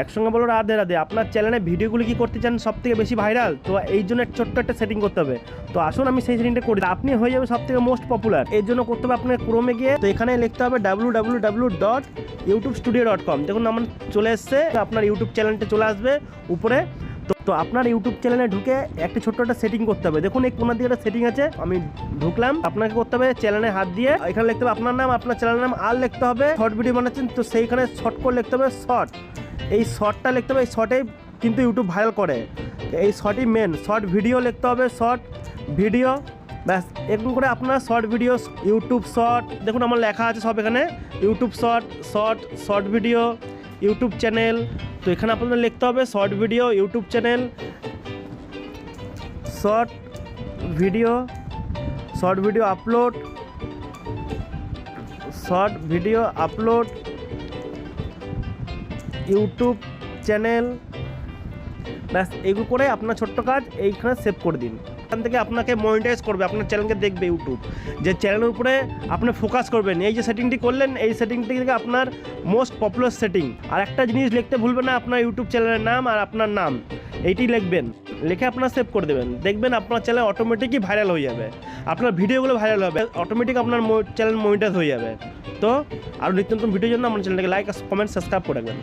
একসঙ্গে বলো রাধে রাধে। আপনার চ্যানেলে ভিডিওগুলি কি করতে চান সব থেকে বেশি ভাইরাল তো এই জন্য ছোট্ট একটা সেটিং করতে হবে। তো আসুন, আমি সেই সেটিংটা করি। আপনি হয়ে যাবে সব থেকে মোস্ট পপুলার এর জন্য করতে হবে আপনার ক্রোমে গিয়ে, তো এখানে লিখতে হবে W W W dot YouTube studio dot com দেখুন, আমার চলে এসছে। আপনার ইউটিউব চ্যানেলটা চলে আসবে উপরে। তো তো আপনার ইউটিউব চ্যানেলে ঢুকে একটা ছোট্ট একটা সেটিং করতে হবে। দেখুন, এই কোনার দিকে একটা সেটিং আছে। আমি ঢুকলাম। আপনাকে করতে হবে চ্যানেলে হাত দিয়ে। এখানে লিখতে হবে আপনার নাম, আপনার চ্যানেলের নাম। আর লিখতে হবে শর্ট ভিডিও বানাচ্ছেন। তো সেইখানে শর্ট করে লিখতে হবে শর্ট এই শর্টটা লিখতে হবে, এই শর্টে কিন্তু ইউটিউব ভাইরাল করে। এই শর্টই মেন শর্ট ভিডিও লিখতে হবে শর্ট ভিডিও ব্যাস, এরকম করে আপনার শর্ট ভিডিও ইউটিউব শর্ট দেখুন আমার লেখা আছে সব এখানে YouTube short short short video YouTube channel তো এখানে আপনাদের লিখতে হবে short video YouTube channel short video short video upload short video upload YouTube channel ব্যাস, এগুলো করে আপনার ছোট্ট কাজ এইখানে সেভ করে দিন। এখান থেকে আপনাকে মনিটাইজ করবে, আপনার চ্যানেলকে দেখবে ইউটিউব যে চ্যানেলের উপরে আপনি ফোকাস করবেন, এই যে সেটিংটি করলেন, এই সেটিংটি থেকে আপনার মোস্ট পপুলার সেটিং আর একটা জিনিস লিখতে ভুলবেন না, আপনার ইউটিউব চ্যানেলের নাম আর আপনার নাম, এইটি লিখবেন। লিখে আপনার সেভ করে দেবেন। দেখবেন আপনার চ্যানেল অটোমেটিকই ভাইরাল হয়ে যাবে। আপনার ভিডিওগুলো ভাইরাল হবে অটোমেটিক আপনার চ্যানেল মনিটাইজ হয়ে যাবে। তো, আর নিত্য নতুন ভিডিওর জন্য আমার চ্যানেলটাকে লাইক কমেন্ট সাবস্ক্রাইব করে রাখবেন।